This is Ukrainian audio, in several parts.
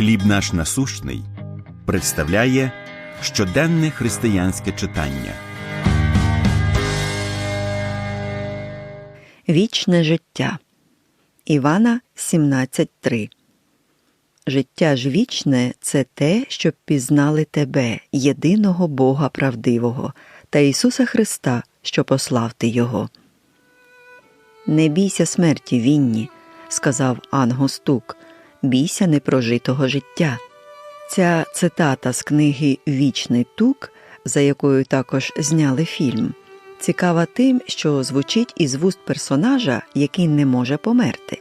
Хліб наш насущний представляє щоденне християнське читання. Вічне життя. Івана 17.3 Життя ж вічне це те, щоб пізнали тебе, єдиного Бога правдивого, та Ісуса Христа, що послав ти Його. Не бійся смерті вінні, сказав Ангостук, бійся непрожитого життя. Ця цитата з книги Вічний тук, за якою також зняли фільм, цікава тим, що звучить із вуст персонажа, який не може померти.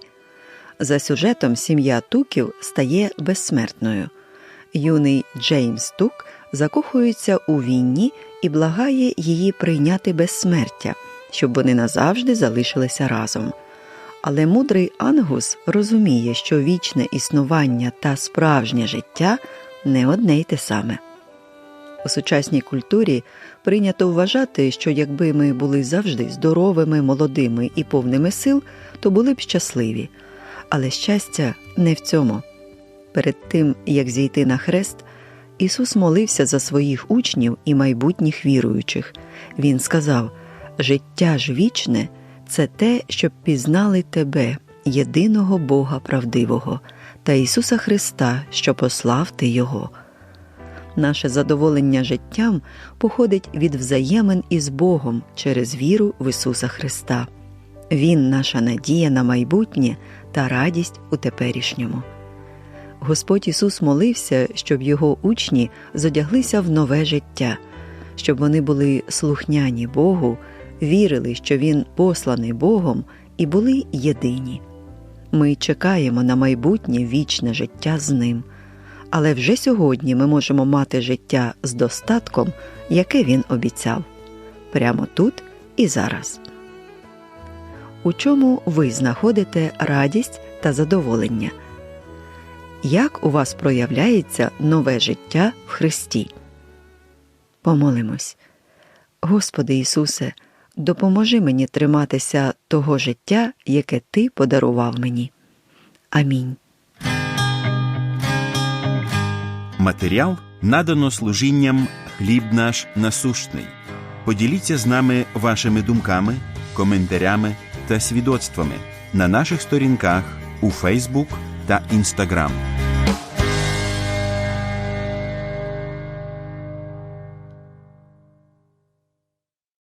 За сюжетом сім'я Туків стає безсмертною. Юний Джеймс Тук закохується у війні і благає її прийняти безсмертя, щоб вони назавжди залишилися разом. Але мудрий Ангус розуміє, що вічне існування та справжнє життя не одне й те саме. У сучасній культурі прийнято вважати, що якби ми були завжди здоровими, молодими і повними сил, то були б щасливі. Але щастя не в цьому. Перед тим, як зійти на хрест, Ісус молився за своїх учнів і майбутніх віруючих. Він сказав: Життя ж вічне це те, щоб пізнали тебе, єдиного Бога правдивого, та Ісуса Христа, що послав Ти Його. Наше задоволення життям походить від взаємин із Богом через віру в Ісуса Христа. Він наша надія на майбутнє та радість у теперішньому. Господь Ісус молився, щоб його учні зодяглися в нове життя, щоб вони були слухняні Богу, вірили, що Він посланий Богом, і були єдині. Ми чекаємо на майбутнє вічне життя з ним, але вже сьогодні ми можемо мати життя з достатком, яке він обіцяв, прямо тут і зараз. У чому ви знаходите радість та задоволення? Як у вас проявляється нове життя в Христі? Помолимось. Господи Ісусе, допоможи мені триматися того життя, яке Ти подарував мені. Амінь. Матеріал надано служінням Хліб наш насущний. Поділіться з нами вашими думками, коментарями та свідоцтвами на наших сторінках у Фейсбук та Інстаграм.